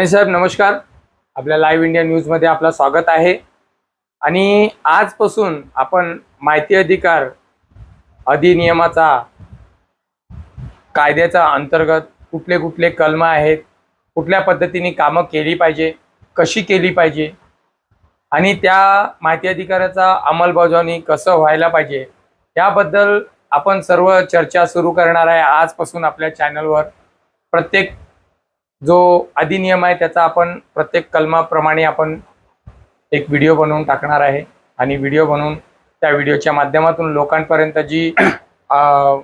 गणेश साहेब नमस्कार. आपल्या live India न्यूजमध्ये आपलं स्वागत आहे. आणि आजपासून आपण माहिती अधिकार अधिनियमाचा कायद्याचा अंतर्गत कुठले कुठले कलम आहेत कुठल्या पद्धतीने कामं केली पाहिजे कशी केली पाहिजे आणि त्या माहिती अधिकाराचा अंमलबजावणी कसं व्हायला पाहिजे याबद्दल आपण सर्व चर्चा सुरू करणार आहे आजपासून आपल्या चॅनलवर प्रत्येक जो अधिनियम आहे त्याचा आपण प्रत्येक कलमाप्रमाणे आपण एक व्हिडिओ बनवून टाकणार आहे. आणि व्हिडिओ बनवून त्या व्हिडिओच्या माध्यमातून लोकांपर्यंत जी कलम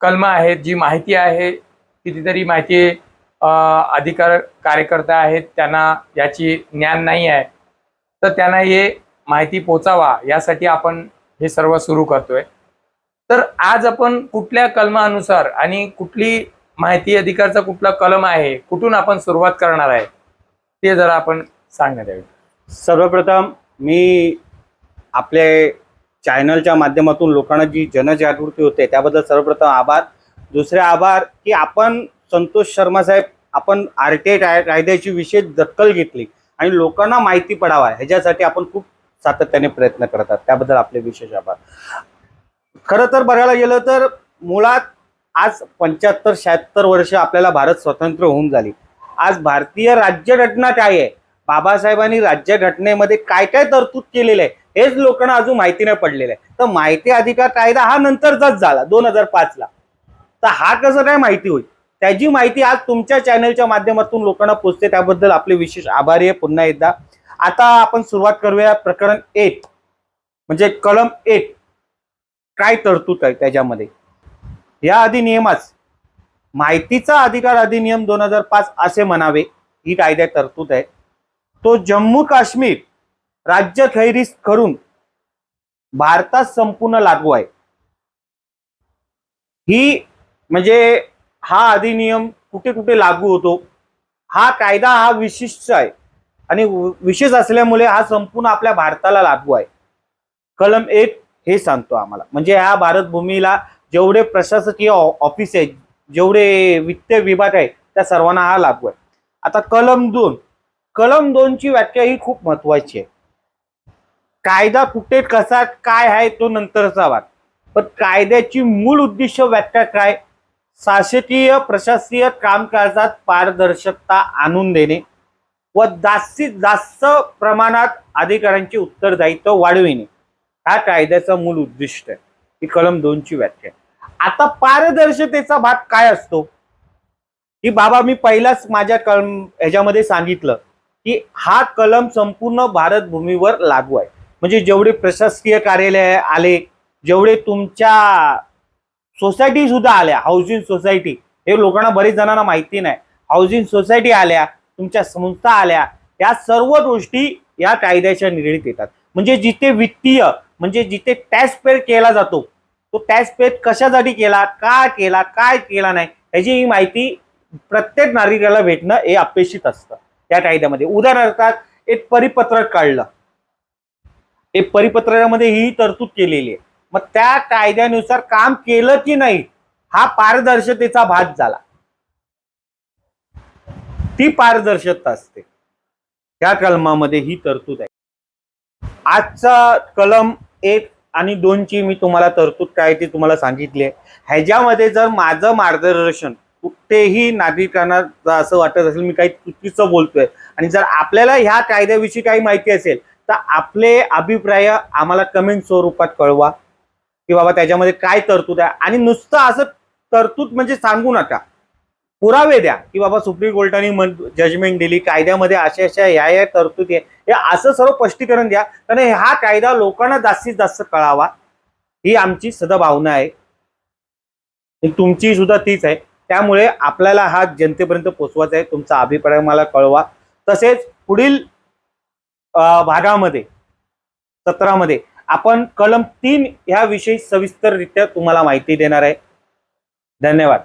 कलमं आहेत जी माहिती आहे कितीतरी माहिती अधिकार कार्यकर्ता आहेत त्यांना याची ज्ञान नाही आहे तर त्यांना हे माहिती पोचावा यासाठी आपण हे सर्व सुरू करतोय. तर आज आपण कुठल्या कलमानुसार आणि कुठली माहिती अधिकारचा कुठला कलम आहे कुठून आपण सुरुवात करणार आहे ते जरा आपण सांगण्यात यावे. सर्वप्रथम मी आपले चॅनलच्या माध्यमातून लोकांना जी जनजागृती होते त्याबद्दल सर्वप्रथम आभार. दुसरे आभार की आपण संतोष शर्मा साहेब आपण आर टी आय कायद्याची विशेष दखल घेतली आणि लोकांना माहिती पडावा ह्याच्यासाठी आपण खूप सातत्याने प्रयत्न करतात. त्याबद्दल आपले विशेष आभार. खरं तर बघायला गेलं तर मुळात आज पंच्याहत्तर शहात्तर वर्ष आपल्याला भारत स्वतंत्र होऊन झाली. आज भारतीय राज्यघटना काय आहे? बाबासाहेबांनी राज्यघटनेमध्ये काय काय तरतूद केलेलं आहे? हेच लोकांना अजून माहिती नाही पडलेलं आहे. तर माहिती अधिकार कायदा हा नंतरचाच झाला दोन हजार पाचला. तर हा कसं काय माहिती होईल? त्याची माहिती आज तुमच्या चॅनलच्या माध्यमातून लोकांना पोचते. त्याबद्दल आपले विशेष आभारी आहे. पुन्हा एकदा. आता आपण सुरुवात करूया प्रकरण एट म्हणजे कलम एट काय तरतूद आहे त्याच्यामध्ये? या अधिनियमास माहितीचा अधिकार अधिनियम दोन हजार पाच असे म्हणावे ही कायद्यात तरतूद आहे. तो जम्मू काश्मीर राज्य खैरीस करून भारतात संपूर्ण लागू आहे. ही म्हणजे हा अधिनियम कुठे कुठे लागू होतो हा कायदा हा विशिष्ट आहे आणि विशेष असल्यामुळे हा संपूर्ण आपल्या भारताला लागू आहे. कलम एक हे सांगतो आम्हाला. म्हणजे ह्या भारत भूमीला जेवढे प्रशासकीय ऑफिस आहेत जेवढे वित्त विभाग आहे त्या सर्वांना हा लागू आहे आता कलम दोन. कलम दोनची व्याख्या ही खूप महत्वाची आहे. कायदा कुठे कसा काय आहे तो नंतरचा भाग. पण कायद्याची मूळ उद्दिष्ट व्याख्या काय? शासकीय प्रशासकीय कामकाजात पारदर्शकता आणून देणे व जास्तीत जास्त प्रमाणात अधिकाऱ्यांचे उत्तरदायित्व वाढविणे. हा कायद्याचा मूळ उद्दिष्ट आहे. ही कलम दोनची व्याख्या आहे. आता पारदर्शकतेचा भाग काय असतो? की बाबा मी पहिलाच माझ्या कलम ह्याच्यामध्ये सांगितलं की हा कलम संपूर्ण भारत भूमीवर लागू आहे. म्हणजे जेवढे प्रशासकीय कार्यालय आले जेवढे तुमच्या सोसायटी सुद्धा आल्या हाऊसिंग सोसायटी हे लोकांना बरेच जणांना माहिती नाही. हाऊसिंग सोसायटी आल्या तुमच्या संस्था आल्या या सर्व गोष्टी या कायद्याच्या निगडीत येतात. म्हणजे जिथे वित्तीय म्हणजे जिथे टॅक्स पेड केला जातो तो टॅक्स पेड कशासाठी केला का केला काय केला नाही ह्याची ही माहिती प्रत्येक नागरिकाला भेटणं हे अपेक्षित असतं त्या कायद्यामध्ये. उदाहरणार्थ एक परिपत्रक काढलं. एक परिपत्रकामध्ये ही तरतूद केलेली आहे. मग त्या कायद्यानुसार काम केलं की नाही हा पारदर्शकतेचा भाग झाला. ती पारदर्शकता असते. त्या कलमामध्ये ही तरतूद आहे. आजचा कलम एक आणि दोनची मी तुम्हाला तरतूद काय ती तुम्हाला सांगितली आहे. ह्याच्यामध्ये जर माझं मार्गदर्शन कुठेही नागरिकांना जर असं वाटत असेल मी काही चुकीचं बोलतोय आणि जर आपल्याला ह्या कायद्याविषयी काही माहिती असेल तर आपले अभिप्राय आम्हाला कमेंट स्वरूपात कळवा की बाबा त्याच्यामध्ये काय तरतूद आहे. आणि नुसतं असं तरतूद म्हणजे सांगू नका. पुरावे द्या की बाबा सुप्रीम कोर्टाने जजमेंट दिली कायद्यामध्ये अशा अशा या या तरतुदी आहे. हे असं सर्व स्पष्टीकरण द्या. कारण हा कायदा लोकांना जास्तीत जास्त कळावा. ही आमची सदभावना आहे. तुमची सुद्धा तीच आहे. त्यामुळे आपल्याला हा जनतेपर्यंत पोचवायचा आहे. तुमचा अभिप्राय मला कळवा. तसेच पुढील भागामध्ये सत्रामध्ये आपण कलम तीन ह्याविषयी सविस्तररित्या तुम्हाला माहिती देणार आहे. धन्यवाद.